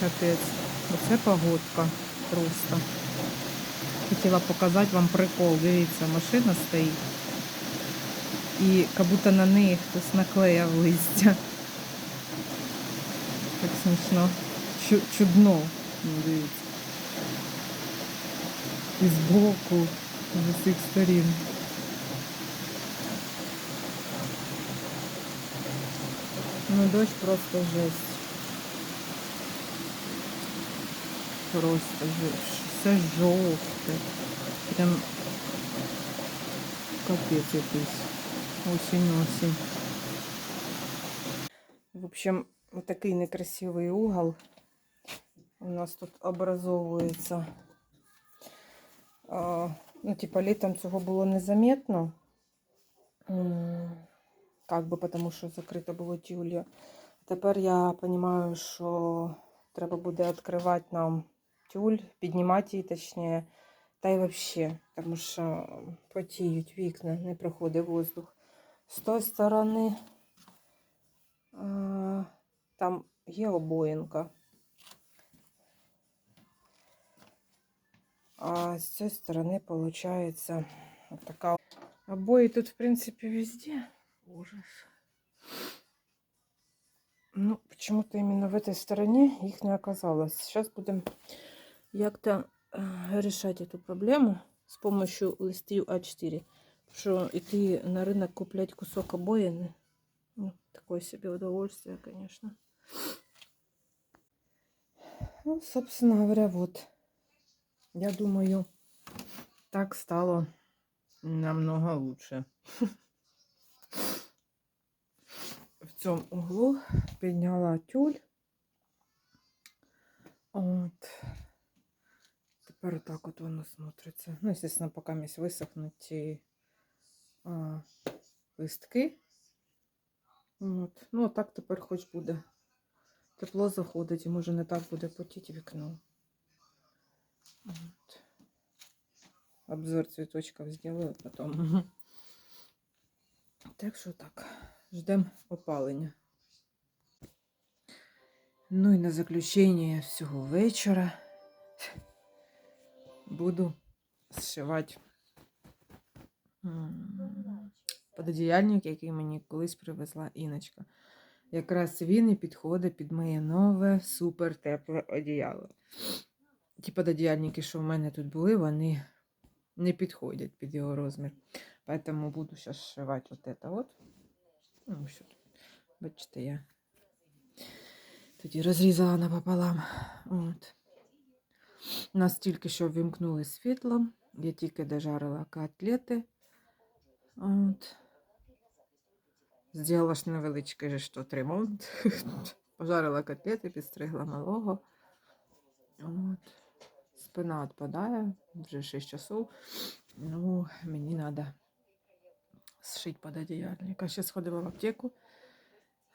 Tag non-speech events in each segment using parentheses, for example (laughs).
Капець. Оце погодка просто. Хотіла показати вам прикол. Дивіться, машина стоїть. І як будто на неї хтось наклеїв листя. Так смішно. Чудно. Ну, дивіться. І збоку, з усіх сторін. Ну, дощ просто жесть. Просто. Все жовте. Прям капець якийсь. Осінь-осінь. В общем, вот такий некрасивий угол у нас тут образовується. Ну, типа, літом цього було незаметно. Как би, тому що закрито було тюлья. Тепер я розумію, що треба буде відкривати нам тюль, піднімати її точніше. Та й взагалі, тому що потіють вікна, не проходить воздух. З тої сторони там є обоїнка. А з цієї сторони виходить така. Обої тут, в принципі, везде. Ужас. Ну, почему-то именно в этой стороне их не оказалось. Сейчас будем як-то э, решать эту проблему с помощью листів А4. Що идти на рынок куплять кусок обоїни. Ну, такое себе удовольствие, конечно. Ну, собственно говоря, вот. Я думаю, так стало намного лучше. (laughs) В цьому углу підняла тюль. От. Тепер так от воно смотриться. Ну, естественно, поки місь висохнуть ці а, листки. От. Ну, так тепер хоч буде тепло заходить, і може не так буде потіти вікно. От. Обзор цветочков сделаю потом. Так що так, ждемо опалення. Ну і на заключення всього вечора буду зшивати пододіяльник, який мені колись привезла Іночка. Якраз він і підходить під моє нове супер тепле одіяло. Ті пододіяльники, що в мене тут були, вони не підходять під його розмір. Поэтому буду сейчас сшивать вот это вот. Ну, що тут. Бачите, я тоді розрізала напополам. От. У нас тільки що вимкнули світло. Я тільки дожарила котлети. От. Зробила ж невеличкий ж ремонт. (laughs) Пожарила котлети, підстригла малого. От. Спина відпадає, вже 6 часов. Ну, мені треба зшити пододіяльник. А ще сходила в аптеку.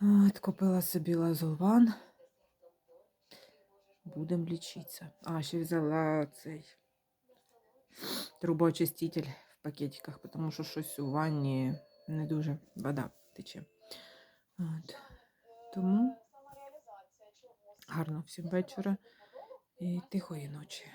От, купила собі лазолван. Будемо лічитися. А, ще взяла цей трубоочиститель в пакетиках, тому що щось у ванні не дуже вода тече. От. Тому гарно всім вечора і тихої ночі.